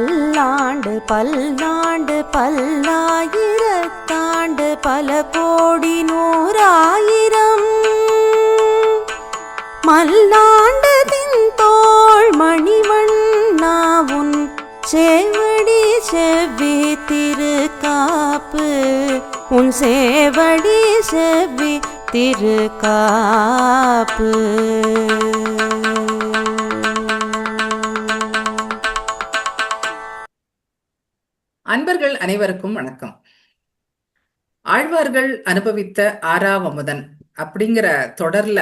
பல்லாண்டு பல்லாண்டு பல்லாயிரத்தாண்டு பல கோடி நூறாயிரம். மல்லாண்டு தின்தோள் மணிவண்ணாவுன் செவடி செவ்வி திருக்காப்பு. உன் சேவடி செவ்வி திருக்காப்பு. அன்பர்கள் அனைவருக்கும் வணக்கம். ஆழ்வார்கள் அனுபவித்த ஆறாவமுதன் அப்படிங்கிற தொடர்ல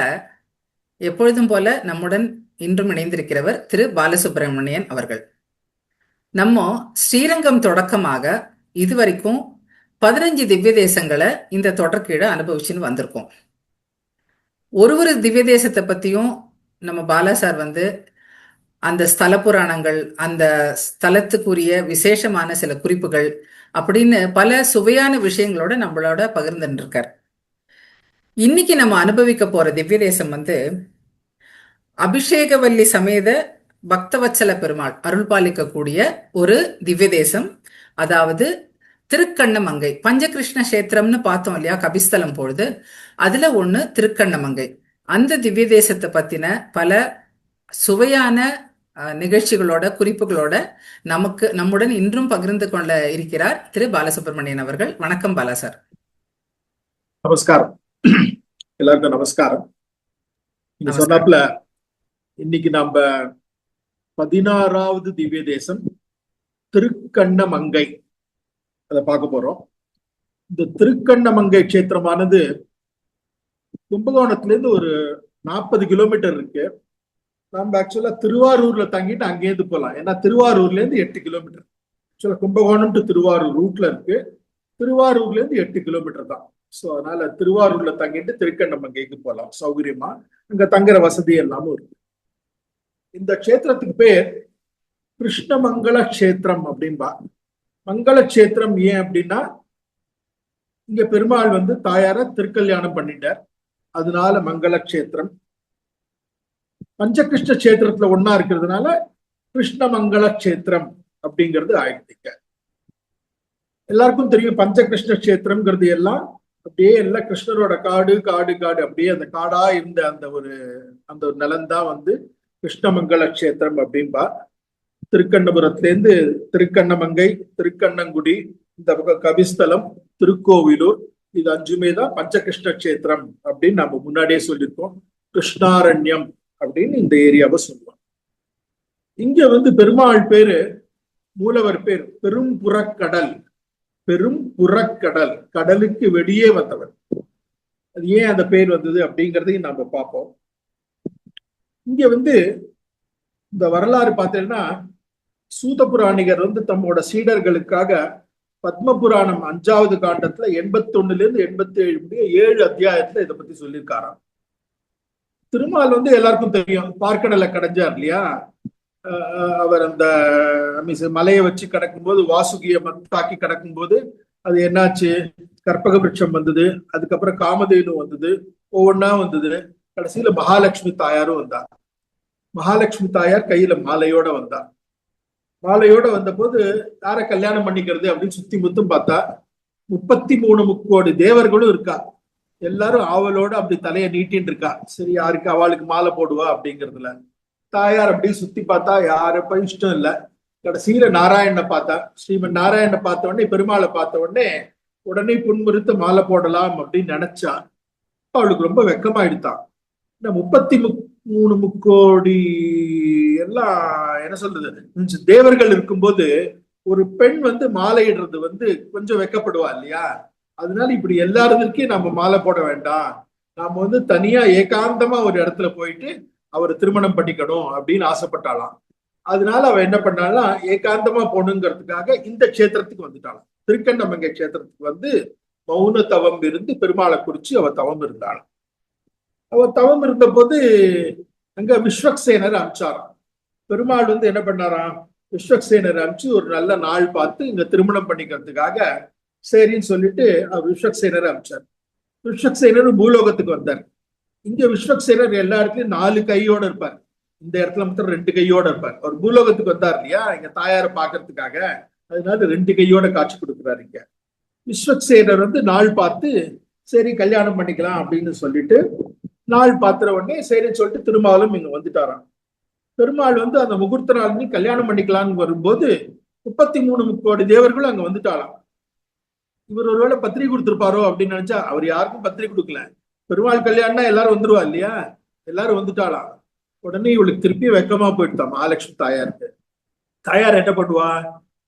எப்பொழுதும் போல நம்முடன் இன்றும் இணைந்திருக்கிறவர் திரு பாலசுப்பிரமணியன் அவர்கள். நம்ம ஸ்ரீரங்கம் தொடக்கமாக இதுவரைக்கும் பதினஞ்சு திவ்ய தேசங்களை இந்த தொடர்கீழ அனுபவிச்சுன்னு வந்திருக்கோம். ஒரு ஒரு திவ்ய தேசத்தை பத்தியும் நம்ம பாலா சார் வந்து அந்த ஸ்தல புராணங்கள் அந்த ஸ்தலத்துக்குரிய விசேஷமான சில குறிப்புகள் அப்படின்னு பல சுவையான விஷயங்களோட நம்மளோட பகிர்ந்துட்டு இருக்கார் இன்னைக்கு நம்ம அனுபவிக்க போற திவ்ய தேசம் வந்து அபிஷேகவல்லி சமேத பக்தவச்சல பெருமாள் அருள் பாலிக்கக்கூடிய ஒரு திவ்ய தேசம் அதாவது திருக்கண்ணமங்கை பஞ்சகிருஷ்ண கஷேத்திரம்னு பார்த்தோம் இல்லையா கபிஸ்தலம் பொழுது. அதுல ஒன்று திருக்கண்ணமங்கை. அந்த திவ்ய தேசத்தை பத்தின பல சுவையான நிகழ்ச்சிகளோட குறிப்புகளோட நமக்கு நம்முடன் இன்றும் பகிர்ந்து கொள்ள இருக்கிறார் திரு பாலசுப்ரமணியன் அவர்கள். வணக்கம் பாலா சார். நமஸ்காரம். எல்லாருக்கும் நமஸ்காரம். நீங்க இன்னைக்கு நம்ம பதினாறாவது திவ்ய தேசம் திருக்கண்ணமங்கை அதை பார்க்க போறோம். இந்த திருக்கண்ணமங்கை கஷேத்திரமானது கும்பகோணத்துல இருந்து ஒரு நாற்பது கிலோமீட்டர் இருக்கு. நம்ம ஆக்சுவலா திருவாரூர்ல தங்கிட்டு அங்கேருந்து போகலாம் ஏன்னா திருவாரூர்ல இருந்து எட்டு கிலோமீட்டர் ஆக்சுவலா கும்பகோணம் டு திருவாரூர் ரூட்ல இருக்கு. திருவாரூர்ல இருந்து எட்டு கிலோமீட்டர் தான். சோ அதனால திருவாரூர்ல தங்கிட்டு திருக்கண்ணமங்கைக்கு போகலாம் சௌகரியமா. அங்க தங்குற வசதி எல்லாமும் இருக்கு. இந்த கஷேத்திரத்துக்கு பேர் கிருஷ்ணமங்கல கஷேத்திரம் அப்படின்பா. மங்கள கஷேத்திரம் ஏன் அப்படின்னா இங்க பெருமாள் வந்து தாயார திருக்கல்யாணம் பண்ணிட்டார். அதனால மங்கள கஷேத்திரம். பஞ்சகிருஷ்ண கஷேத்திரத்துல ஒன்னா இருக்கிறதுனால கிருஷ்ணமங்கள கஷேத்திரம் அப்படிங்கிறது ஆயிடுச்சுங்க எல்லாருக்கும் தெரியும் பஞ்சகிருஷ்ண கஷேத்திரம்ங்கிறது எல்லாம் அப்படியே எல்லாம் கிருஷ்ணரோட காடு காடு காடு அப்படியே அந்த காடா இருந்த அந்த ஒரு அந்த ஒரு நிலம்தான் வந்து கிருஷ்ணமங்கல க்ஷேத்திரம் அப்படின்பா திருக்கண்ணபுரத்திலேருந்து திருக்கண்ணமங்கை திருக்கண்ணங்குடி இந்த பக்கம் கபிஸ்தலம் திருக்கோவிலூர் இது அஞ்சுமே தான் பஞ்சகிருஷ்ண க்ஷேத்திரம் அப்படின்னு நம்ம முன்னாடியே சொல்லியிருக்கோம். கிருஷ்ணாரண்யம் அப்படின்னு இந்த ஏரியாவை சொல்லுவாங்க. இங்க வந்து பெருமாள் பேரு மூலவர் பேர் பெரும் புறக்கடல் பெரும் புறக்கடல் கடலுக்கு வெளியே வந்தவர். அது ஏன் அந்த பேர் வந்தது அப்படிங்கறதையும் நாம பார்ப்போம். இங்க வந்து இந்த வரலாறு பார்த்தீங்கன்னா சூத புராணிகர் வந்து தம்மோட சீடர்களுக்காக பத்ம புராணம் அஞ்சாவது காண்டத்துல எண்பத்தி ஒண்ணுல இருந்து எண்பத்தி ஏழு முடிய ஏழு அத்தியாயத்துல இதை பத்தி சொல்லியிருக்காராம். திருமால் வந்து எல்லாருக்கும் தெரியும். பார்க்கடலை கடைஞ்சார் இல்லையா? அவர் அந்த மீன்ஸ் மலையை வச்சு கடக்கும்போது வாசுகிய தாக்கி கடக்கும்போது அது என்னாச்சு? கற்பக விருட்சம் வந்தது. அதுக்கப்புறம் காமதேனு வந்தது. ஒவ்வொன்னா வந்தது. கடைசியில மகாலட்சுமி தாயாரும் வந்தார். மகாலட்சுமி தாயார் கையில மாலையோட வந்தா மாலையோட வந்தபோது யார கல்யாணம் பண்ணிக்கிறது அப்படின்னு சுத்தி முத்தும் பார்த்தா முப்பத்தி மூணு முக்கோடி தேவர்களும் இருக்கா? எல்லாரும் ஆவலோடு அப்படி தலையை நீட்டின்னு இருக்கா? சரி யாருக்கு அவளுக்கு மாலை போடுவா அப்படிங்கறதுல. தாயார் அப்படியே சுத்தி பார்த்தா யாருப்ப இஷ்டம் இல்லை. கடைசியில நாராயணனை பார்த்தா ஸ்ரீமன் நாராயணனை பார்த்த உடனே பெருமாளை பார்த்த உடனே உடனே புன்முறுத்து மாலை போடலாம் அப்படின்னு நினைச்சா அவளுக்கு ரொம்ப வெக்கமாயிடுதான். இந்த முப்பத்தி முக் மூணு முக்கோடி எல்லாம் என்ன சொல்றது? தேவர்கள் இருக்கும்போது ஒரு பெண் வந்து மாலையிடுறது வந்து கொஞ்சம் வெக்கப்படுவா இல்லையா? அதனால இப்படி எல்லாருக்கும் நம்ம மாலை போட வேண்டாம். நாம வந்து தனியா ஏகாந்தமா ஒரு இடத்துல போயிட்டு அவர் திருமணம் பண்ணிக்கணும் அப்படின்னு ஆசைப்பட்டாலாம் அதனால அவ என்ன பண்ணாலாம் ஏகாந்தமா போகணுங்கிறதுக்காக இந்த கஷேத்திரத்துக்கு வந்துட்டாளாம். திருக்கண்ணமங்கை கஷேத்திரத்துக்கு வந்து மௌன தவம் இருந்து பெருமாளை குறிச்சு அவ தவம் இருந்தாள் அவ தவம் இருந்த போது அங்க விஸ்வக்சேனர் அமிச்சாராம் பெருமாள் வந்து என்ன பண்ணாராம் விஸ்வக்சேனர் அமிச்சு ஒரு நல்ல நாள் பார்த்து இங்க திருமணம் பண்ணிக்கிறதுக்காக சரின்னு சொல்லிட்டு அவர் விஸ்வக்சேனர் அமைச்சார். விஸ்வக்சேனர் பூலோகத்துக்கு வந்தார். இங்க விஸ்வக்சேனர் எல்லா இடத்துலயும் நாலு கையோட இருப்பார். இந்த இடத்துல மட்டும் ரெண்டு கையோட இருப்பார். அவர் பூலோகத்துக்கு வந்தார் இல்லையா? எங்க தாயாரை பாக்குறதுக்காக. அதனால ரெண்டு கையோட காட்சி கொடுக்குறாரு இங்க. விஸ்வக்சேனர் வந்து நாள் பார்த்து சரி கல்யாணம் பண்ணிக்கலாம் அப்படின்னு சொல்லிட்டு நாள் பாத்துற உடனே சரின்னு சொல்லிட்டு திருமாலும் இங்க வந்துட்டாராம். பெருமாள் வந்து அந்த முகூர்த்த நாள் கல்யாணம் பண்ணிக்கலாம்னு வரும்போது முப்பத்தி மூணு கோடி தேவர்களும் அங்க வந்துட்டாலாம் இவர் ஒருவேளை பத்திரிகை கொடுத்திருப்பாரோ அப்படின்னு நினைச்சா அவர் யாருக்கும் பத்திரிகை கொடுக்கல. பெருமாள் கல்யாணம்னா எல்லாரும் வந்துருவா இல்லையா? எல்லாரும் வந்துட்டாளாம் உடனே இவளுக்கு திருப்பி வெக்கமா போயிட்டா மகாலட்சுமி தாயாருக்கு. தாயார் என்ன பண்ணுவா?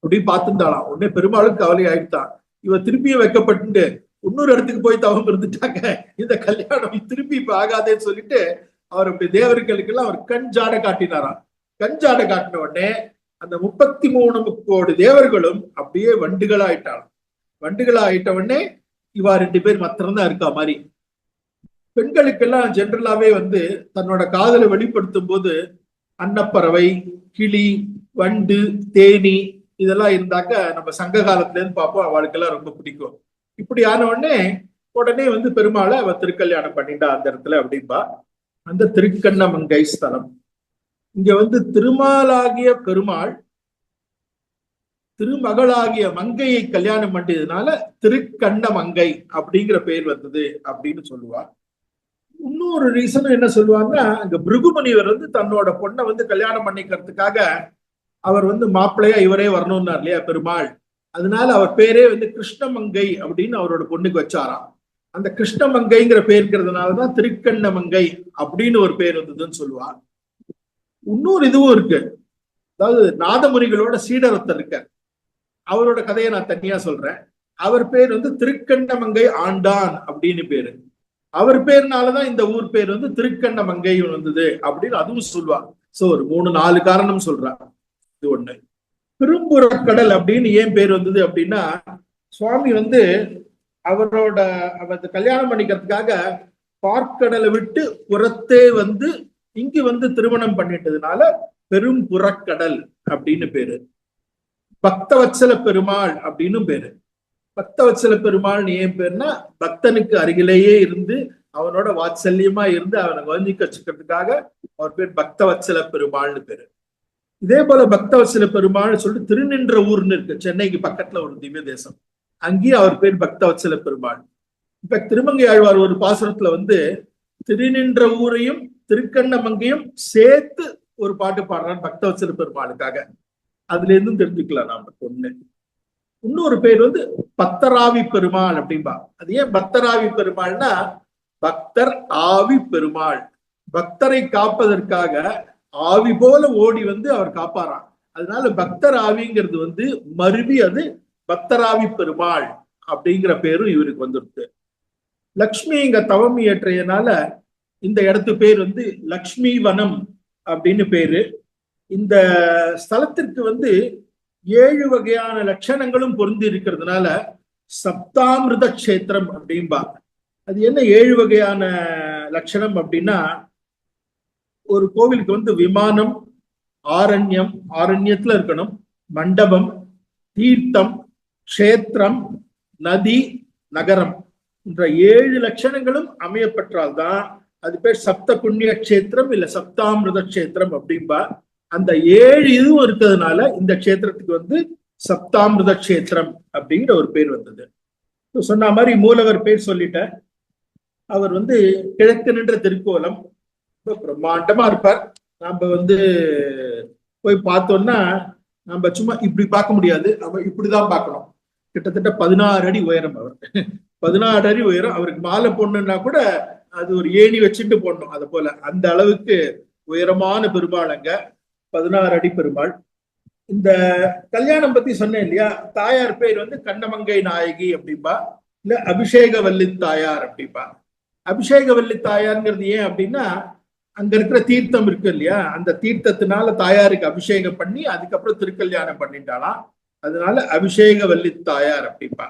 அப்படின்னு பார்த்துருந்தாளாம் உடனே பெருமாளுக்கு கவலை ஆயிட்டான் இவ திருப்பியும் வைக்கப்பட்டு இன்னொரு இடத்துக்கு போய் தவம் இருந்துட்டாங்க. இந்த கல்யாணம் திருப்பி இப்ப ஆகாதேன்னு சொல்லிட்டு அவர் அப்படி தேவர்களுக்கெல்லாம் அவர் கஞ்சாட காட்டினாராம். கஞ்சாட காட்டின உடனே அந்த முப்பத்தி மூணு கோடி தேவர்களும் அப்படியே வண்டுகளாயிட்டாலும் வண்டுகளா ஆயிட்ட உடனே இவா ரெண்டு பேர் மாத்திரம்தான் இருக்கா மாதிரி. பெண்களுக்கெல்லாம் ஜென்ரலாவே வந்து தன்னோட காதலை வெளிப்படுத்தும் போது அன்னப்பறவை கிளி வண்டு தேனி இதெல்லாம் இருந்தாக்க நம்ம சங்க காலத்துலேருந்து பார்ப்போம் அவளுக்கெல்லாம் ரொம்ப பிடிக்கும். இப்படி ஆன உடனே உடனே வந்து பெருமாளை அவ திருக்கல்யாணம் பண்ணிட்டா அந்த இடத்துல அப்படின்பா. அந்த திருக்கண்ணமங்கை ஸ்தலம். இங்க வந்து திருமாலாகிய பெருமாள் திருமகளாகிய மங்கையை கல்யாணம் பண்ணியதுனால திருக்கண்ணமங்கை அப்படிங்கிற பெயர் வந்தது அப்படின்னு சொல்லுவார். இன்னொரு ரீசன் என்ன சொல்லுவாங்கன்னா அங்க பிருகுமணிவர் வந்து தன்னோட பொண்ணை வந்து கல்யாணம் பண்ணிக்கிறதுக்காக அவர் வந்து மாப்பிள்ளையா இவரே வரணும்னார் இல்லையா பெருமாள். அதனால அவர் பேரே வந்து கிருஷ்ணமங்கை அப்படின்னு அவரோட பொண்ணுக்கு வச்சாராம். அந்த கிருஷ்ணமங்கைங்கிற பேருக்கிறதுனாலதான் திருக்கண்ணமங்கை அப்படின்னு ஒரு பேர் வந்ததுன்னு சொல்லுவார். இன்னொரு இதுவும் இருக்கு. அதாவது நாதமுனிகளோட சீடரத்தர் இருக்கார். அவரோட கதையை நான் தனியா சொல்றேன். அவர் பேர் வந்து திருக்கண்ணமங்கை ஆண்டான் அப்படின்னு பேரு. அவர் பேர்னாலதான் இந்த ஊர் பேர் வந்து திருக்கண்ணமங்கை வந்தது அப்படின்னு அதுவும் சொல்லுவார் சோ ஒரு மூணு நாலு காரணம் சொல்றார் இது ஒண்ணு. பெரும்புறக்கடல் அப்படின்னு ஏன் பேர் வந்தது அப்படின்னா சுவாமி வந்து அவரோட அவர் கல்யாணம் பண்ணிக்கிறதுக்காக பார்க்கடலை விட்டு புறத்தே வந்து இங்கு வந்து திருமணம் பண்ணிட்டதுனால பெரும் புறக்கடல் அப்படின்னு பேரு. பக்தவச்சல பெருமாள் அப்படின்னு பேரு. பெருமாள் நீ ஏன் பேருனா பக்தனுக்கு அருகிலேயே இருந்து அவனோட வாத்சல்யமா இருந்து அவனை கவனிக்க வச்சுக்கிறதுக்காக அவர் பேர் பக்தவச்சல பெருமாள்னு பேரு. இதே போல பக்தவச்சல பெருமாள் சொல்லிட்டு திருநின்ற ஊர்னு இருக்கு சென்னைக்கு பக்கத்துல ஒரு திவ்ய தேசம். அங்கேயும் அவர் பேர் பக்தவச்சல பெருமாள் இப்ப திருமங்கை ஆழ்வார் ஒரு பாசுரத்துல வந்து திருநின்ற ஊரையும் திருக்கண்ணமங்கையும் சேர்த்து ஒரு பாட்டு பாடுறான் பக்தவச்சல பெருமாளுக்காக அதுல இருந்தும் தெரிஞ்சுக்கலாம் நாம ஒண்ணு இன்னொரு பேர் வந்து பத்தராவி பெருமாள் அப்படின்பா அது ஏன் பக்தராவி பெருமாள்னா பக்தர் ஆவி பெருமாள். பக்தரை காப்பதற்காக ஆவி போல ஓடி வந்து அவர் காப்பாறான். அதனால பக்தர் ஆவிங்கிறது வந்து மருவி அது பக்தராவி பெருமாள் அப்படிங்கிற பேரும் இவருக்கு வந்துருக்கு. லக்ஷ்மி இங்க தவம் இயற்றியனால இந்த இடத்து பேர் வந்து லக்ஷ்மி வனம் அப்படின்னு பேரு. இந்த ஸ்தலத்திற்கு வந்து ஏழு வகையான லட்சணங்களும் பொருந்தி இருக்கிறதுனால சப்தாமிருத கஷேத்திரம் அப்படின்பா அது என்ன ஏழு வகையான லட்சணம் அப்படின்னா ஒரு கோவிலுக்கு வந்து விமானம் ஆரண்யம் ஆரண்யத்துல இருக்கணும் மண்டபம் தீர்த்தம் க்ஷேத்திரம் நதி நகரம் என்ற ஏழு லட்சணங்களும் அமையப்பெற்றால்தான் அது பேர் சப்த புண்ணிய கஷேத்திரம் இல்ல சப்தாமிருத கஷேத்திரம் அப்படின்பா அந்த ஏழு இதுவும் இருக்கிறதுனால இந்த க்ஷேத்திரத்துக்கு வந்து சப்தாமிருத கஷேத்திரம் அப்படிங்கிற ஒரு பேர் வந்தது. சொன்ன மாதிரி மூலவர் பேர் சொல்லிட்டேன் அவர் வந்து கிழக்கு நின்ற திருக்கோலம். ரொம்ப பிரம்மாண்டமா இருப்பார். நாம வந்து போய் பார்த்தோம்னா நம்ம சும்மா இப்படி பார்க்க முடியாது. நம்ம இப்படிதான் பார்க்கணும். கிட்டத்தட்ட பதினாறு அடி உயரம் அவர். பதினாறு அடி உயரம். அவருக்கு மாலை போடணும்னா கூட அது ஒரு ஏணி வச்சுட்டு போடணும். அதை போல. அந்த அளவுக்கு உயரமான பெருமாளங்க பதினாறு அடி பெருமாள். இந்த கல்யாணம் பத்தி சொன்னேன் இல்லையா? தாயார் பேர் வந்து கண்ணமங்கை நாயகி அப்படிம்பா. இல்ல அபிஷேகவல்லி தாயார் அப்படிம்பா. அபிஷேக வல்லி தாயார்ங்கிறது ஏன் அப்படின்னா அங்க இருக்கிற தீர்த்தம் இருக்கு இல்லையா? அந்த தீர்த்தத்தினால தாயாருக்கு அபிஷேகம் பண்ணி அதுக்கப்புறம் திருக்கல்யாணம் பண்ணிட்டாலாம் அதனால அபிஷேக வல்லி தாயார் அப்படிம்பா.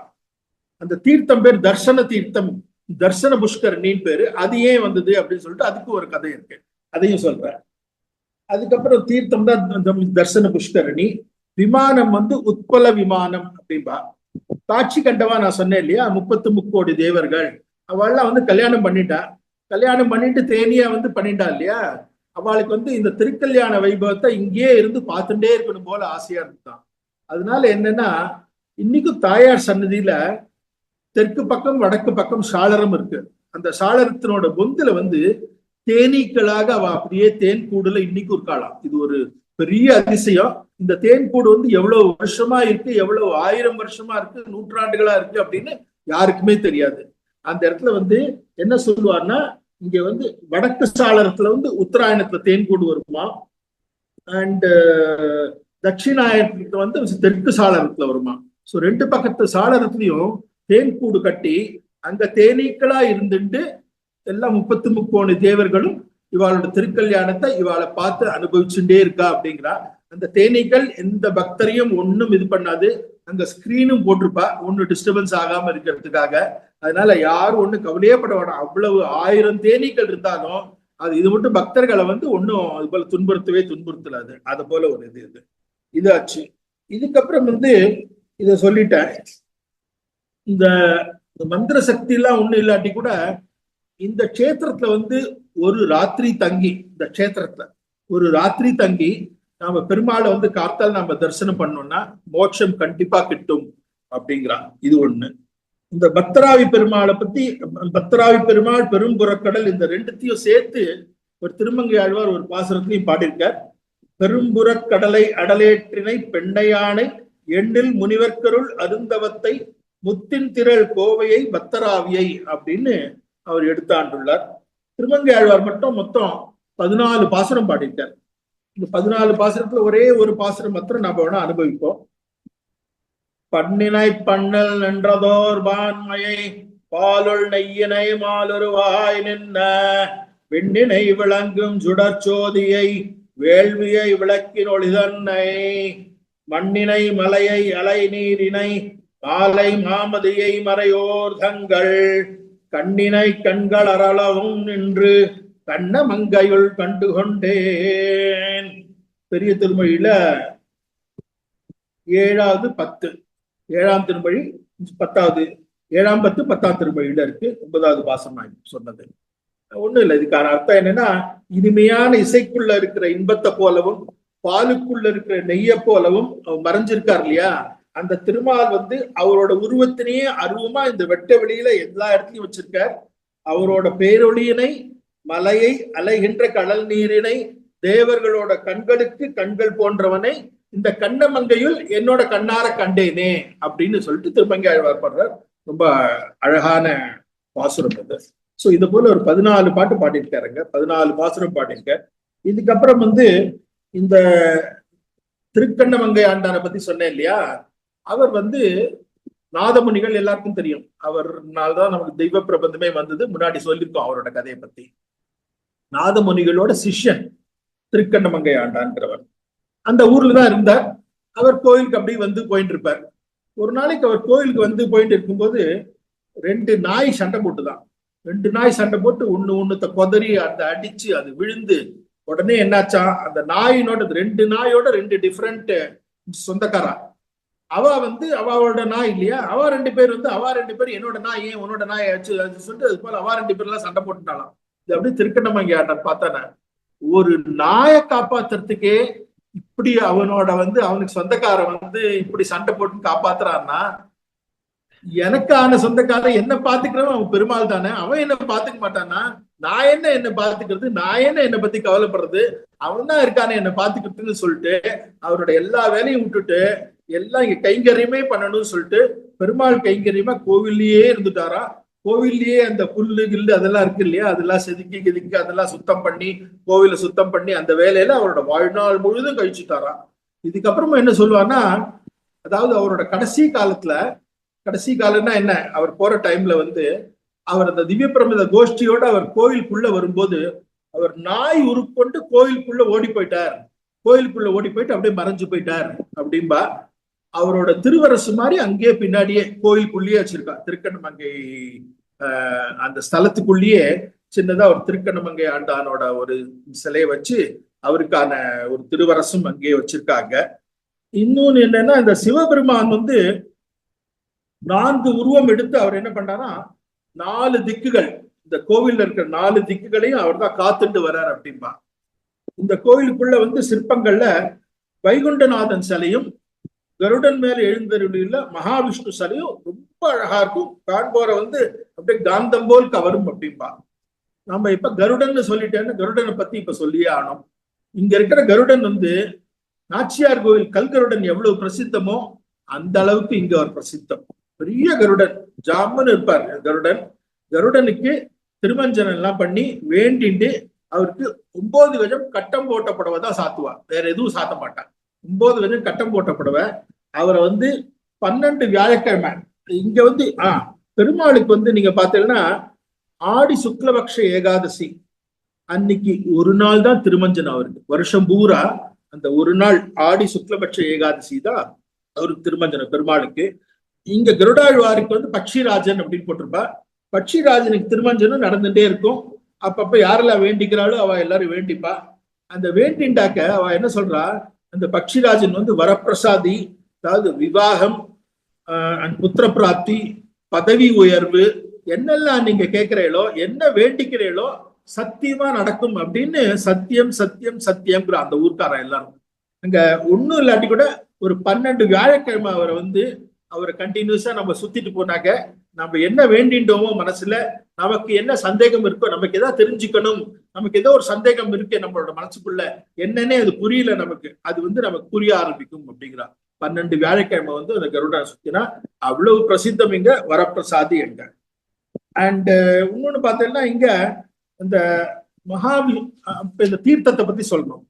அந்த தீர்த்தம் பேர் தர்சன தீர்த்தம். தர்சன புஷ்கரணின்னு பேரு. அது ஏன் வந்தது அப்படின்னு சொல்லிட்டு அதுக்கு ஒரு கதை இருக்கு. அதையும் சொல்றேன். அதுக்கப்புறம் தீர்த்தம் தான் தர்சன புஷ்கரணி. விமானம் வந்து உட்பல விமானம் அப்படின்பா காட்சி கண்டவா நான் சொன்னேன் இல்லையா? முப்பத்து முக்கோடி தேவர்கள். அவள்லாம் வந்து கல்யாணம் பண்ணிட்டா. கல்யாணம் பண்ணிட்டு தேனியா வந்து பண்ணிட்டா இல்லையா? அவளுக்கு வந்து இந்த திருக்கல்யாண வைபவத்தை இங்கேயே இருந்து பார்த்துட்டே இருக்கணும் போல ஆசையா இருந்துதான். அதனால என்னன்னா இன்னைக்கும் தாயார் சன்னதியில தெற்கு பக்கம் வடக்கு பக்கம் சாளரம் இருக்கு. அந்த சாளரத்தினோட பொந்துல வந்து தேனீக்களாக அவ அப்படியே தேன் கூடுல இன்னைக்கு இருக்காளாம் இது ஒரு பெரிய அதிசயம். இந்த தேன் கூடு வந்து எவ்வளவு வருஷமா இருக்கு எவ்வளவு ஆயிரம் வருஷமா இருக்கு நூற்றாண்டுகளா இருக்கு அப்படின்னு யாருக்குமே தெரியாது. அந்த இடத்துல வந்து என்ன சொல்லுவார்னா இங்க வந்து வடக்கு சாளரத்துல வந்து உத்தராயணத்துல தேன் கூடு வருமா? அண்ட் தட்சிணாயணத்துல வந்து தெற்கு சாளரத்துல வருமா? ஸோ ரெண்டு பக்கத்து சாளரத்துலயும் தேன் கூடு கட்டி அங்க தேனீக்களா இருந்துட்டு எல்லாம் முப்பத்து முக்கோணு தேவர்களும் இவாளோட திருக்கல்யாணத்தை இவாளை பார்த்து அனுபவிச்சுட்டே இருக்கா அப்படிங்கிறா. அந்த தேனீக்கள் எந்த பக்தரையும் ஒன்றும் இது பண்ணாது. அங்க ஸ்கிரீனும் போட்டிருப்பா. ஒன்றும் டிஸ்டர்பன்ஸ் ஆகாம இருக்கிறதுக்காக. அதனால யாரும் ஒண்ணும் கவலையே பட அவ்வளவு ஆயிரம் தேனீக்கள் இருந்தாலும் அது இது மட்டும் பக்தர்களை வந்து ஒன்றும் அது போல துன்புறுத்தவே துன்புறுத்தலாது. அது போல ஒரு இது இது. இதாச்சு. இதுக்கப்புறம் வந்து இதை சொல்லிட்டேன். இந்த இந்த மந்திர சக்தி எல்லாம் ஒண்ணும் இல்லாட்டி கூட இந்த க்ஷேத்திரத்துல வந்து ஒரு ராத்திரி தங்கி இந்த க்ஷேத்திரத்துல ஒரு ராத்திரி தங்கி நாம பெருமாளை வந்து காத்தால் நாம தரிசனம் பண்ணோம்னா மோட்சம் கண்டிப்பா கிட்டும் அப்படிங்கிறான். இது ஒண்ணு. இந்த பத்ராவி பெருமாளை பத்தி பத்ராவி பெருமாள் பெரும்புறக்கடல் இந்த ரெண்டுத்தையும் சேர்த்து ஒரு திருமங்கை ஆழ்வார் ஒரு பாசுரத்திலையும் பாடியிருக்கார். பெரும்புறக்கடலை அடலேற்றினை பெண்ணையானை எண்ணில் முனிவர்கருள் அருந்தவத்தை முத்தின் திரள் கோவையை பத்தராவியை அப்படின்னு அவர் எடுத்தாண்டுள்ளார் திருமங்கை ஆழ்வார் மட்டும் மொத்தம் பதினாலு பாசுரம் பாடிட்டார் இந்த பதினாலு பாசுரத்துல ஒரே ஒரு பாசுரம் மாத்திரம் நம்ம வேணா அனுபவிப்போம். பண்ணினை பண்ணல் நின்றதோர் பான்மையை பாலுள் நெய்யினை மாலுருவாய் நின்ன விண்ணினை விளங்கும் சுடற்சோதியை வேள்வியை விளக்கின் ஒளிதன்னை மண்ணினை மலையை அலை நீரினை மாலை மாமதியை மறையோர் தங்கள் கண்ணினை கண்கள் அரளவும் நின்று கண்ண மங்கையுள் கண்டு கொண்டேன். பெரிய திருமொழியில ஏழாவது பத்து ஏழாம் திருமொழி பத்தாவது ஏழாம் பத்து பத்தாம் திருமொழியில இருக்கு. ஒன்பதாவது பாசம் நான் சொன்னது. ஒண்ணும் இல்லை இதுக்கான அர்த்தம் என்னன்னா இனிமையான இசைக்குள்ள இருக்கிற இன்பத்தை போலவும் பாலுக்குள்ள இருக்கிற நெய்ய போலவும் அவர் மறைஞ்சிருக்கார் இல்லையா? அந்த திருமால் வந்து அவரோட உருவத்திலேயே அருவமா இந்த வெட்ட வெளியில எல்லா இடத்துலயும் வச்சிருக்கார். அவரோட பேரொளியினை மலையை அலைகின்ற கடல் நீரினை தேவர்களோட கண்களுக்கு கண்கள் போன்றவனை இந்த கண்ணமங்கையுள் என்னோட கண்ணார கண்டேனே அப்படின்னு சொல்லிட்டு திருமங்கை ஆழ்வார் பாடுறார். ரொம்ப அழகான பாசுரம் இது ஸோ இது போல ஒரு பதினாலு பாட்டு பாடியிருக்காருங்க பதினாலு பாசுரம் பாடியிருக்கார். இதுக்கப்புறம் வந்து இந்த திருக்கண்ணமங்கை ஆண்டாரை பத்தி சொன்னேன் இல்லையா? அவர் வந்து நாதமுனிகள் எல்லாருக்கும் தெரியும். அவர்னால்தான் நமக்கு தெய்வ பிரபந்தமே வந்தது. முன்னாடி சொல்லியிருக்கோம் அவரோட கதையை பத்தி. நாதமுனிகளோட சிஷ்யன் திருக்கண்ணமங்கை ஆண்டான்றவர். அந்த ஊர்ல தான் இருந்தார். அவர் கோயிலுக்கு அப்படி வந்து போயிட்டு இருப்பார். ஒரு நாளைக்கு அவர் கோயிலுக்கு வந்து போயிட்டு இருக்கும்போது ரெண்டு நாய் சண்டை போட்டுதான். ரெண்டு நாய் சண்டை போட்டு ஒண்ணு ஒண்ணுத்த கொதறி அந்த அடிச்சு அது விழுந்து உடனே என்னாச்சா அந்த நாயினோட ரெண்டு நாயோட ரெண்டு டிஃப்ரெண்ட் சொந்தக்காரா? அவ வந்து அவளோட நாய் இல்லையா? அவ ரெண்டு பேர் வந்து அவ ரெண்டு பேர் என்னோட நாய் ஏன் உன்னோட நாய் ஆச்சு சொல்லிட்டு அது போல அவ ரெண்டு பேர் எல்லாம் சண்டை போட்டுட்டாலாம் இது அப்படியே திருக்கண்ணமங்கி ஆட்டம் பார்த்தானே ஒரு நாயை காப்பாத்துறதுக்கே இப்படி அவனோட வந்து அவனுக்கு சொந்தக்காரன் வந்து இப்படி சண்டை போட்டு காப்பாத்துறான்னா எனக்கான சொந்தக்காரன் என்ன பாத்துக்கிறவன் அவன் பெருமாள் தானே. அவன் என்ன பாத்துக்க மாட்டானா நான் என்ன என்ன பாத்துக்கிறது நான் என்ன என்னை பத்தி கவலைப்படுறது? அவன் தான் இருக்கானே என்ன பாத்துக்கிறதுன்னு சொல்லிட்டு அவரோட எல்லா வேலையும் விட்டுட்டு எல்லாம் இங்க கைங்கரியமே பண்ணணும்னு சொல்லிட்டு பெருமாள் கைங்கரியமா கோவில்லயே இருந்துட்டாரா? கோவில்லயே அந்த புல்லு கில்லு அதெல்லாம் இருக்கு இல்லையா? அதெல்லாம் செதுக்கி கிதுக்கி அதெல்லாம் சுத்தம் பண்ணி கோவில சுத்தம் பண்ணி அந்த வேலையில அவரோட வாழ்நாள் முழுதும் கழிச்சுட்டாராம் இதுக்கப்புறமா என்ன சொல்லுவார்னா அதாவது அவரோட கடைசி காலத்துல கடைசி காலம்னா என்ன? அவர் போற டைம்ல வந்து அவர் அந்த திவ்ய பிரமித கோஷ்டியோட அவர் கோயிலுக்குள்ள வரும்போது அவர் நாய் உருக்கொண்டு கோயிலுக்குள்ள ஓடி போயிட்டார். கோயிலுக்குள்ள ஓடி போயிட்டு அப்படியே மறைஞ்சு போயிட்டார். அப்படின்பா அவரோட திருவரசு மாதிரி அங்கேயே பின்னாடியே கோயிலுக்குள்ளேயே வச்சிருக்கா. திருக்கண்ணமங்கை ஆஹ் அந்த ஸ்தலத்துக்குள்ளேயே சின்னதா ஒரு திருக்கண்ணமங்கை ஆண்டானோட ஒரு சிலையை வச்சு அவருக்கான ஒரு திருவரசும் அங்கேயே வச்சிருக்காங்க. இன்னொன்னு என்னன்னா இந்த சிவபெருமான் வந்து நான்கு உருவம் எடுத்து அவர் என்ன பண்றாரா நாலு திக்குகள் இந்த கோவில்ல இருக்கிற நாலு திக்குகளையும் அவர் தான் காத்துட்டு வர்றார் அப்படின்பா இந்த கோயிலுக்குள்ள வந்து சிற்பங்கள்ல வைகுண்டநாதன் சிலையும் கருடன் மேல எழுந்தருளியுள்ள மகாவிஷ்ணு சிலையும் ரொம்ப அழகா இருக்கும். காண்போரை வந்து அப்படியே காந்தம் போல் கவரும் அப்படிம்பா. நம்ம இப்ப கருடன்னு சொல்லிட்டேன்னு கருடனை பத்தி இப்ப சொல்லியே ஆனோம் இங்க இருக்கிற கருடன் வந்து நாச்சியார் கோவில் கல்கருடன் எவ்வளவு பிரசித்தமோ அந்த அளவுக்கு இங்க ஒரு பிரசித்தம். பெரிய கருடன் ஜாமுன்னு இருப்பார் கருடன். கருடனுக்கு திருமஞ்சனம் எல்லாம் பண்ணி வேண்டிண்டு அவருக்கு ஒன்பது கஜம் கட்டம் போட்ட புடவை தான் சாத்துவா வேற எதுவும் சாத்த மாட்டான் ஒன்பது கஜம் கட்டம் போட்ட புடவை அவரை வந்து பன்னெண்டு வியாழக்கிழமை இங்க வந்து ஆஹ் பெருமாளுக்கு வந்து நீங்க பாத்தீங்கன்னா ஆடி சுக்லபக்ஷ ஏகாதசி. அன்னைக்கு ஒரு நாள் தான் திருமஞ்சனம் அவருக்கு. வருஷம் பூரா அந்த ஒரு நாள் ஆடி சுக்லபட்ச ஏகாதசி தான் அவருக்கு திருமஞ்சனம் பெருமாளுக்கு. இங்க கருடாழ்வாருக்கு வந்து பட்சிராஜன் அப்படின்னு போட்டிருப்பா. பட்சிராஜனுக்கு திருமஞ்சனம் நடந்துட்டே இருக்கும். அப்பப்ப யாரெல்லாம் வேண்டிக்கிறாளோ அவ எல்லாரும் வேண்டிப்பா. அந்த வேண்டிண்டாக்க அவ என்ன சொல்றா? அந்த பக்ஷிராஜன் வந்து வரப்பிரசாதி அதாவது விவாகம் அண்ட் புத்திர பிராப்தி பதவி உயர்வு என்னெல்லாம் நீங்க கேட்கிறீங்களோ என்ன வேண்டிக்கிறீங்களோ சத்தியமா நடக்கும் அப்படின்னு சத்தியம் சத்தியம் சத்தியம்ங்கிற அந்த ஊர்க்காரன் எல்லாரும். அங்க ஒன்னும் இல்லாட்டி கூட ஒரு பன்னெண்டு வியாழக்கிழமை அவரை வந்து அவரை கண்டினியூஸா நம்ம சுத்திட்டு போனாக்க நம்ம என்ன வேண்டின்றோமோ மனசுல நமக்கு என்ன சந்தேகம் இருக்கோ நமக்கு எதாவது தெரிஞ்சுக்கணும் நமக்கு ஏதோ ஒரு சந்தேகம் இருக்கு நம்மளோட மனசுக்குள்ள என்னன்னே அது புரியல நமக்கு அது வந்து நமக்கு புரிய ஆரம்பிக்கும் அப்படிங்கிறா. பன்னெண்டு வியாழக்கிழமை வந்து அந்த கருடா சுத்தினா அவ்வளவு பிரசித்தம் இங்க வரப்பிரசாதி எங்க அண்ட் இன்னொன்னு பார்த்தீங்கன்னா இங்க இந்த மகாவி இந்த தீர்த்தத்தை பத்தி சொல்லணும்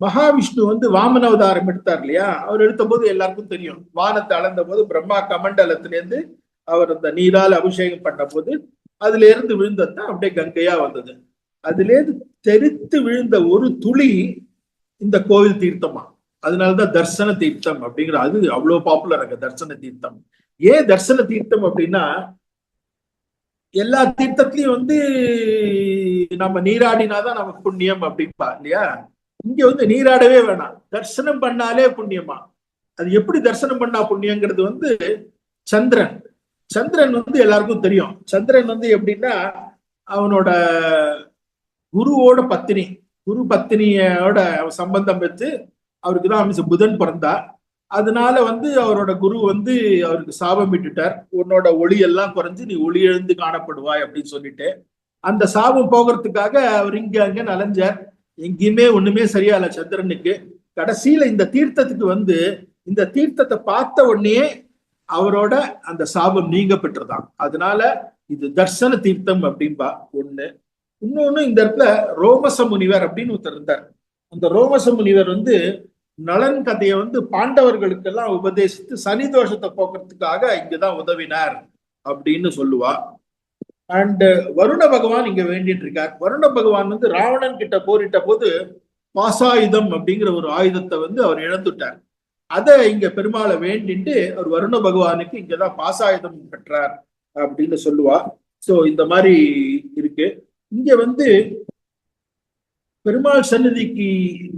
மகாவிஷ்ணு வந்து வாமன அவதாரம் எடுத்தார் இல்லையா? அவர் எடுத்த போது எல்லாருக்கும் தெரியும். வானத்தை அளந்த போது பிரம்மா கமண்டலத்திலேருந்து அவர் அந்த நீரால் அபிஷேகம் பண்ண போது அதுல இருந்து விழுந்ததுதான் அப்படியே கங்கையா வந்தது. அதுலேருந்து தெரித்து விழுந்த ஒரு துளி இந்த கோவில் தீர்த்தமா? அதனாலதான் தர்சன தீர்த்தம் அப்படிங்கிற அது அவ்வளவு பாப்புலர் அங்க தர்சன தீர்த்தம். ஏன் தர்சன தீர்த்தம் அப்படின்னா எல்லா தீர்த்தத்திலயும் வந்து நம்ம நீராடினாதான் நமக்கு புண்ணியம் அப்படின்பா இல்லையா? இங்க வந்து நீராடவே வேணாம். தர்சனம் பண்ணாலே புண்ணியமா? அது எப்படி தர்சனம் பண்ணா புண்ணியங்கிறது வந்து சந்திரன். சந்திரன் வந்து எல்லாருக்கும் தெரியும். சந்திரன் வந்து எப்படின்னா அவனோட குருவோட பத்தினி. குரு பத்தினியோட சம்பந்தம் வச்சு அவருக்கு தான் அமைச்ச புதன் பிறந்தா அதனால வந்து அவரோட குரு வந்து அவருக்கு சாபம் விட்டுட்டார். உன்னோட ஒளி எல்லாம் குறைஞ்சு நீ ஒளி எழுந்து காணப்படுவாய் அப்படின்னு சொல்லிட்டு அந்த சாபம் போகிறதுக்காக அவர் இங்க அங்க நலஞ்சார். எங்கேயுமே ஒண்ணுமே சரியா இல்ல சந்திரனுக்கு. கடைசியில இந்த தீர்த்தத்துக்கு வந்து இந்த தீர்த்தத்தை பார்த்த உடனே அவரோட அந்த சாபம் நீங்க பெற்றுதான் அதனால இது தர்சன தீர்த்தம் அப்படின்பா ஒண்ணு. இன்னொன்னு இந்த இடத்துல ரோமச முனிவர் அப்படின்னு ஒருத்தர் இருந்தார். அந்த ரோமச முனிவர் வந்து நலன் கதையை வந்து பாண்டவர்களுக்கெல்லாம் உபதேசித்து சனி தோஷத்தை போக்குறதுக்காக இங்கதான் உதவினார் அப்படின்னு சொல்லுவா. அண்ட் வருண பகவான் இங்க வேண்டிட்டு இருக்கார். வருண பகவான் வந்து ராவணன் கிட்ட போரிட்ட போது பாசாயுதம் அப்படிங்கிற ஒரு ஆயுதத்தை வந்து அவர் இழந்துட்டார். அதை இங்க பெருமாளை வேண்டிட்டு அவர் வருண பகவானுக்கு இங்கதான் பாசாயுதம் பெற்றார் அப்படின்னு சொல்லுவா. சோ இந்த மாதிரி இருக்கு. இங்க வந்து பெருமாள் சன்னதிக்கு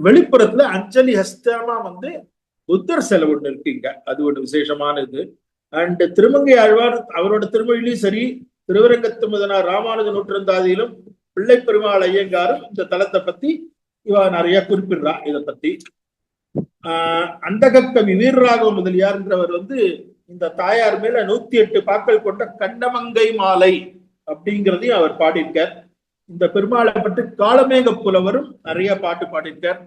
வெளிப்புறத்துல அஞ்சலி ஹஸ்தமா வந்து புத்தர் செலவு ஒண்ணு இருக்கு இங்க. அது ஒண்ணு விசேஷமானது. அண்ட் திருமங்கை ஆழ்வார் அவரோட திருமொழியிலும் சரி திருவரங்கத்து முதனார் ராமானுஜ நூற்றந்தாதியிலும் பிள்ளை பெருமாள் ஐயங்காரும் இந்த தலத்தை பத்தி இவ நிறைய குறிப்பிடுறா இதை பத்தி. அண்டகக்கவி வீரராகவ முதலியார்ன்றவர் வந்து இந்த தாயார் மேல நூத்தி எட்டு பாக்கள் கொண்ட கண்ணமங்கை மாலை அப்படிங்கிறதையும் அவர் பாடியிருக்கார். இந்த பெருமாளை பற்றி காளமேக புலவரும் நிறைய பாட்டு பாடியிருக்கார்.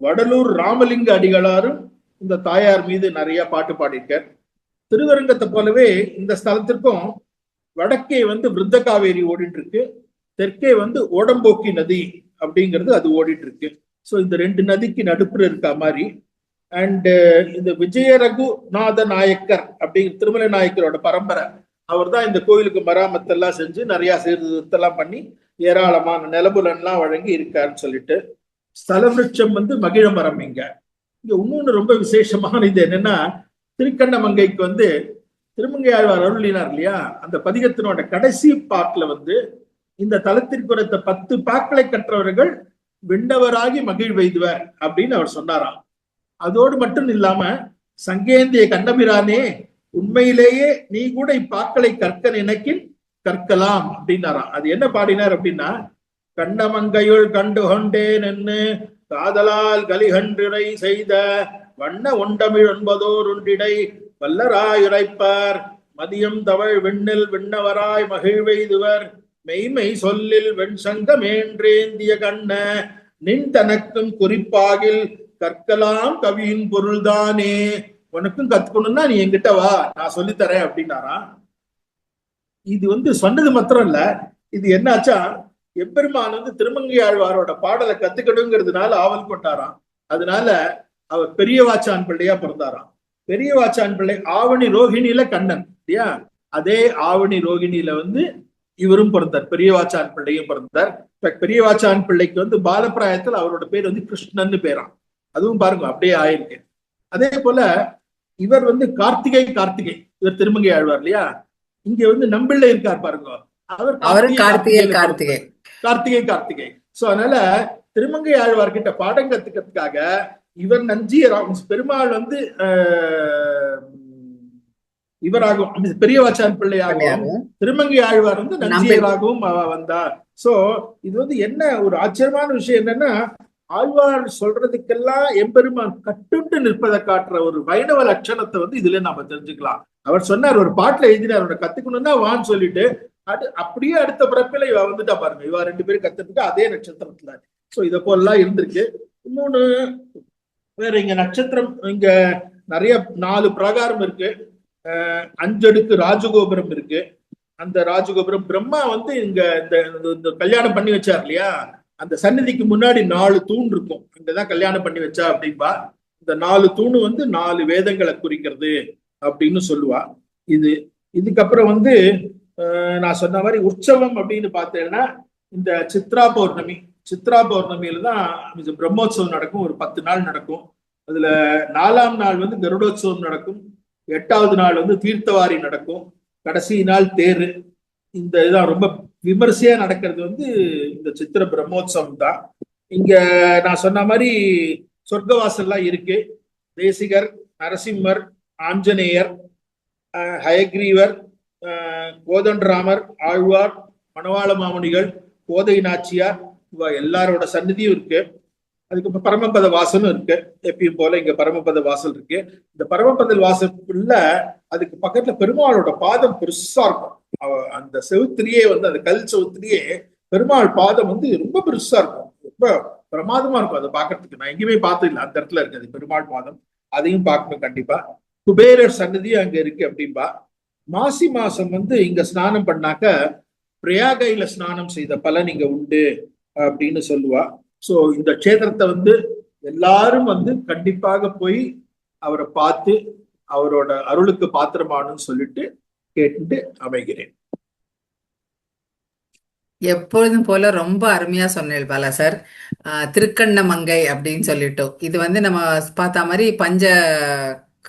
வடலூர் ராமலிங்க அடிகளாரும் இந்த தாயார் மீது நிறைய பாட்டு பாடியிருக்கார். திருவரங்கத்தை போலவே இந்த ஸ்தலத்திற்கும் வடக்கே வந்து விருத்த காவேரி ஓடிட்டு இருக்கு தெற்கே வந்து ஓடம்போக்கி நதி அப்படிங்கிறது அது ஓடிட்டு இருக்கு ஸோ இந்த ரெண்டு நதிக்கு நடுப்புற இருக்க மாதிரி அண்ட் uh, இந்த விஜய ரகுநாத நாயக்கர் அப்படிங்கிற திருமலை நாயக்கரோட பரம்பரை அவர் தான் இந்த கோயிலுக்கு மராமத்தெல்லாம் செஞ்சு நிறைய சீர்திருத்தெல்லாம் பண்ணி ஏராளமான நிலபுலன்லாம் வழங்கி இருக்காருன்னு சொல்லிட்டு ஸ்தல விருட்சம் வந்து மகிழ மரம் இங்க. இங்க இன்னொன்று ரொம்ப விசேஷமான இது என்னன்னா திருக்கண்ணமங்கைக்கு வந்து திருமங்கை ஆழ்வார் அருளினார் இல்லையா? அந்த பதிகத்தினோட கடைசி பாட்டுல வந்து இந்த தலத்திற்கு பத்து பாக்களை கற்றவர்கள் விண்ணவராகி மகிழ் வைதுவர் அப்படின்னு அவர் சொன்னாராம். அதோடு மட்டும் இல்லாம சங்கேந்திய கண்ணபிரானே உண்மையிலேயே நீ கூட இப்பாக்களை கற்க நினைக்கின் கற்கலாம் அப்படின்னாராம். அது என்ன பாடினார் அப்படின்னா கண்டமங்கையுள் கண்டு கொண்டேன் என்று காதலால் கலிகன்றினை செய்த வண்ண ஒண்டமிழ் ஒன்பதோர் ஒன்றிடை வல்லராயுரைப்பார் மதியம் தவழ் விண்ணில் விண்ணவராய் மகிழ்வெய்துவர். மெய்மை சொல்லில் வெண் சங்கமேன்றேந்திய கண்ண நின் தனக்கும் குறிப்பாகில் கற்கலாம் கவியின் பொருள்தானே. உனக்கும் கத்துக்கணும்னா நீ என்கிட்ட வா நான் சொல்லித்தரேன் அப்படின்னாராம். இது வந்து சொன்னது மாத்திரம் இல்ல இது என்னாச்சா எப்பெருமான் வந்து திருமங்கை ஆழ்வாரோட பாடலை கத்துக்கணுங்கிறதுனால ஆவல் கொண்டாராம். அதனால அவர் பெரிய வாச்சான் பிள்ளையா பிறந்தாராம். பெரிய வாச்சான் பிள்ளை ஆவணி ரோஹிணியில கண்ணன் இல்லையா? அதே ஆவணி ரோஹிணியில வந்து இவரும் பிறந்தார் பெரிய வாச்சான் பிள்ளையும் பிறந்தார். பெரிய வாச்சான் பிள்ளைக்கு வந்து பாலப்பிராயத்தில் அவரோட பேர் வந்து கிருஷ்ணன்னு பேரான் அதுவும் பாருங்க அப்படியே ஆயிருக்கு. அதே போல இவர் வந்து கார்த்திகை கார்த்திகை. இவர் திருமங்கை ஆழ்வார் இல்லையா? இங்க வந்து நம்பிள்ளை இருக்கார் பாருங்க. அவர் கார்த்திகை கார்த்திகை கார்த்திகை. கார்த்திகை சோ அதனால திருமங்கை ஆழ்வார் கிட்ட பாடம் கத்துக்கிறதுக்காக இவர் நஞ்சியர் பெருமாள் வந்து ஆஹ், இவராகும். பெரியவாச்சான் பிள்ளையாகவும் திருமங்கை ஆழ்வார் வந்து நஞ்சியராகவும் வந்தார் சோ இது வந்து என்ன ஒரு ஆச்சரியமான விஷயம் என்னன்னா ஆழ்வார் சொல்றதுக்கெல்லாம் எம்பெருமான் கட்டுண்டு நிற்பதை காட்டுற ஒரு வைணவ லட்சணத்தை வந்து இதுல நாம தெரிஞ்சுக்கலாம். அவர் சொன்னார் ஒரு பாட்டுல எழுதினார் அவனை கத்துக்கணும்னா வான்னு சொல்லிட்டு அது அப்படியே அடுத்த பிறப்பில இவ வந்துட்டா பாருங்க. இவ ரெண்டு பேரும் கத்துட்டு அதே நட்சத்திரத்துல. சோ இத போலாம் இருந்திருக்கு. இன்னொன்னு வேற இங்க நட்சத்திரம் இங்க நிறைய நாலு பிரகாரம் இருக்கு. அஹ் அஞ்சடுக்கு ராஜகோபுரம் இருக்கு. அந்த ராஜகோபுரம் பிரம்மா வந்து இங்க இந்த இந்த- இந்த கல்யாணம் பண்ணி வச்சார் இல்லையா? அந்த சந்நிதிக்கு முன்னாடி நாலு தூண் இருக்கும். அங்கதான் கல்யாணம் பண்ணி வச்சா அப்படின்பா. இந்த நாலு தூணு வந்து நாலு வேதங்களை குறிக்கிறது அப்படின்னு சொல்லுவா. இது இதுக்கப்புறம் வந்து நான் சொன்ன மாதிரி உற்சவம் அப்படின்னு பார்த்தேன்னா இந்த சித்ரா பௌர்ணமி. சித்ரா பௌர்ணமியில தான் இது பிரம்மோற்சவம் நடக்கும். ஒரு பத்து நாள் நடக்கும். அதுல நாலாம் நாள் வந்து கருடோற்சவம் நடக்கும். எட்டாவது நாள் வந்து தீர்த்தவாரி நடக்கும். கடைசி நாள் தேர். இந்த இதான் ரொம்ப விமர்சையா நடக்கிறது வந்து இந்த சித்திர பிரம்மோத்சவம் தான் இங்க நான் சொன்ன மாதிரி சொர்க்கவாசல்லாம் இருக்கு. தேசிகர் நரசிம்மர் ஆஞ்சநேயர் ஹயக்ரீவர் கோதண்டராமர் ஆழ்வார் மணவாள மாமுனிகள் கோதை நாச்சியார் இவ எல்லாரோட சன்னதியும் இருக்கு. அதுக்கு பரமபத வாசலும் இருக்கு. எப்பயும் போல இங்க பரமபத வாசல் இருக்கு. இந்த பரமபத வாசல்ல அதுக்கு பக்கத்துல பெருமாளோட பாதம் பெருசா இருக்கும். அந்த செவுத்திலேயே வந்து அந்த கல் செவுத்திலேயே பெருமாள் பாதம் வந்து ரொம்ப பெருசா இருக்கும். ரொம்ப பிரமாதமா இருக்கும் அதை பாக்குறதுக்கு நான் எங்கேயுமே பார்த்து இல்லை. அந்த இடத்துல இருக்கு அது பெருமாள் பாதம். அதையும் பார்க்கணும் கண்டிப்பா. குபேரர் சன்னதியும் அங்க இருக்கு அப்படின்பா மாசி மாசம் வந்து இங்க ஸ்நானம் பண்ணாக்க பிரயாகையில ஸ்நானம் செய்த பலன் இங்க உண்டு அப்படின்னு சொல்லுவா. சோ இந்த க்ஷேத்திரத்தை வந்து எல்லாரும் வந்து கண்டிப்பாக போய் அவரை பார்த்து அவரோட அருளுக்கு பாத்திரமானுன்னு சொல்லிட்டு கேட்டுட்டு அமைகிறேன். எப்பொழுதும் போல ரொம்ப அருமையா சொன்னேன் பாலா சார். ஆஹ் திருக்கண்ணமங்கை அப்படின்னு சொல்லிட்டு இது வந்து நம்ம பார்த்தா மாதிரி பஞ்ச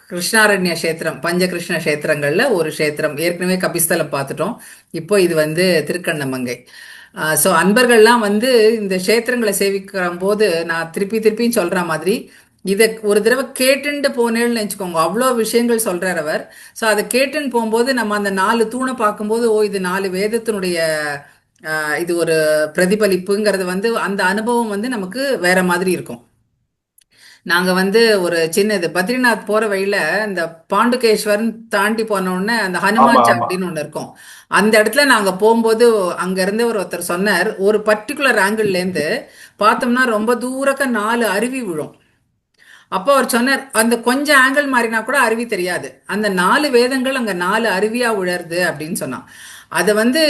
கிருஷ்ணாரண்ய கஷேத்திரம் பஞ்ச கிருஷ்ண கஷேத்திரங்கள்ல ஒரு கஷேத்திரம். ஏற்கனவே கபிஸ்தலம் பார்த்துட்டோம். இப்போ இது வந்து திருக்கண்ணமங்கை. ஸோ அன்பர்கள்லாம் வந்து இந்த க்ஷேத்திரங்களை சேவிக்கிற போது நான் திருப்பி திருப்பியும் சொல்கிற மாதிரி இதை ஒரு தடவை கேட்டுண்டு போனேன்னு வச்சுக்கோங்க. அவ்வளோ விஷயங்கள் சொல்கிறார் அவர். ஸோ அதை கேட்டுன்னு போகும்போது நம்ம அந்த நாலு தூணை பார்க்கும்போது ஓ இது நாலு வேதத்தினுடைய இது ஒரு பிரதிபலிப்புங்கிறது வந்து அந்த அனுபவம் வந்து நமக்கு வேற மாதிரி இருக்கும். நாங்க வந்து ஒரு சின்னது பத்ரிநாத் போற வழியில இந்த பாண்டுகேஸ்வரன் தாண்டி போன உடனே அந்த ஹனுமான் ஆமா. சாவடின்னு ஒண்ணு இருக்கும். அந்த இடத்துல நாங்க போகும்போது அங்க இருந்து ஒரு ஒருத்தர் சொன்னார் ஒரு பர்டிகுலர் ஆங்கிள் இருந்து பார்த்தோம்னா ரொம்ப தூரக்க நாலு அருவி விழும். அப்போ அவர் சொன்னார் அந்த கொஞ்சம் ஆங்கிள் மாறினா கூட அருவி தெரியாது. அந்த நாலு வேதங்கள் அங்க நாலு அருவியா உழருது அப்படின்னு சொன்னான். அதை வந்து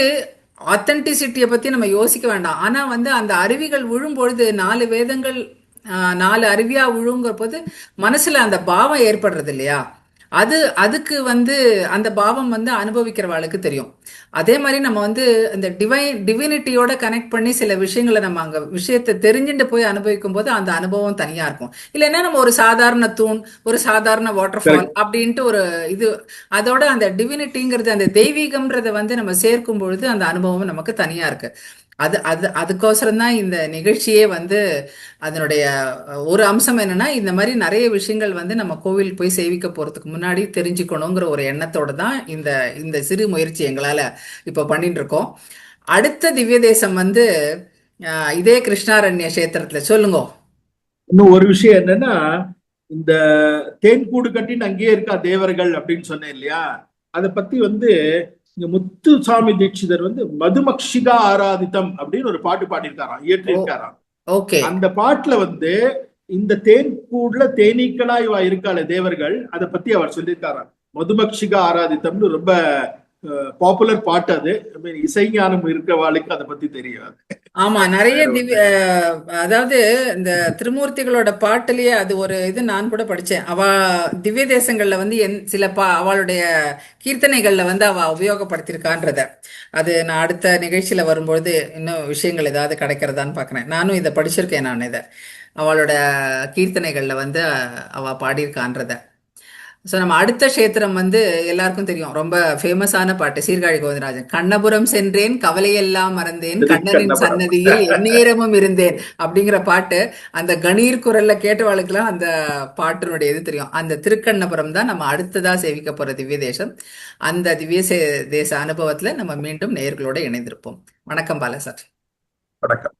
ஆத்தென்டிசிட்டியை பத்தி நம்ம யோசிக்க வேண்டாம். ஆனா வந்து அந்த அருவிகள் விழும் பொழுது நாலு வேதங்கள் நாலு அருவியா விழுங்கிற போது மனசுல அந்த பாவம் ஏற்படுறது இல்லையா அது அதுக்கு வந்து அந்த பாவம் வந்து அனுபவிக்கிறவாளுக்கு தெரியும். அதே மாதிரி நம்ம வந்து இந்த டிவைன் டிவினிட்டியோட கனெக்ட் பண்ணி சில விஷயங்களை நம்ம அங்க விஷயத்தை தெரிஞ்சுட்டு போய் அனுபவிக்கும் போது அந்த அனுபவம் தனியா இருக்கும். இல்லைன்னா நம்ம ஒரு சாதாரண தூண் ஒரு சாதாரண வாட்டர் ஃபால் அப்படின்ட்டு ஒரு இது அதோட அந்த டிவினிட்டிங்கிறது அந்த தெய்வீகம்ன்றதை வந்து நம்ம சேர்க்கும் பொழுது அந்த அனுபவம் நமக்கு தனியா இருக்கு. அது அது அதுக்கோசரம் தான் இந்த நிகழ்ச்சியே வந்து அதனுடைய ஒரு அம்சம் என்னன்னா இந்த மாதிரி நிறைய விஷயங்கள் வந்து நம்ம கோவில் போய் சேவிக்க போறதுக்கு முன்னாடி தெரிஞ்சுக்கணுங்கிற ஒரு எண்ணத்தோட தான் இந்த இந்த சிறு முயற்சி எங்களால் இப்போ பண்ணிட்டு இருக்கோம் அடுத்த திவ்ய தேசம் வந்து இதே கிருஷ்ணாரண்ய கஷேத்திரத்துல. சொல்லுங்க. இன்னும் ஒரு விஷயம் என்னன்னா இந்த தேன் கூடு கட்டின்னு அங்கேயே இருக்கா தேவர்கள் அப்படின்னு சொன்னேன் இல்லையா? அதை பத்தி வந்து இங்க முத்துசாமி தீட்சிதர் வந்து மதுமக்ஷிகா ஆராதித்தம் அப்படின்னு ஒரு பாட்டு பாடியிருக்காராம் இயற்றியிருக்காராம். ஓகே. அந்த பாட்டுல வந்து இந்த தேன் கூடுல தேனீக்களா இவா இருக்காளே தேவர்கள் அதை பத்தி அவர் சொல்லியிருக்காராம். மதுமக்ஷிகா ஆராதித்தம்னு ரொம்ப பாப்புலர் பாட்டு அது. இசைஞானம் இருக்கிறவாளுக்கு அதை பத்தி தெரியாது. ஆமா நிறைய அதாவது இந்த திருமூர்த்திகளோட பாட்டுலயே அது ஒரு இது நான் கூட படிச்சேன். அவ திவ்ய தேசங்கள்ல வந்து என் சில பா அவளுடைய கீர்த்தனைகள்ல வந்து அவ உபயோகப்படுத்தியிருக்கான்றத. அது நான் அடுத்த நிகழ்ச்சியில வரும்பொழுது இன்னும் விஷயங்கள் ஏதாவது கிடைக்கிறதான்னு பார்க்கறேன் நானும் இதை படிச்சிருக்கேன் நான் இதை. அவளோட கீர்த்தனைகள்ல வந்து அவ பாடியிருக்கான்றத. ஸோ நம்ம அடுத்த கஷேத்திரம் வந்து எல்லாருக்கும் தெரியும். ரொம்ப ஃபேமஸான பாட்டு சீர்காழி கோவிந்தராஜன். கண்ணபுரம் சென்றேன் கவலையெல்லாம் மறந்தேன் கண்ணனின். சன்னதியில் எந்நேரமும் இருந்தேன் அப்படிங்கிற பாட்டு அந்த கணீர் குரல்ல கேட்டவாளுக்கெல்லாம் அந்த பாட்டினுடைய இது தெரியும். அந்த திருக்கண்ணபுரம் தான் நம்ம அடுத்ததா சேவிக்க போற திவ்ய தேசம். அந்த திவ்ய தேச அனுபவத்துல நம்ம மீண்டும் நேயர்களோட இணைந்திருப்போம். வணக்கம் பாலசார் வணக்கம்.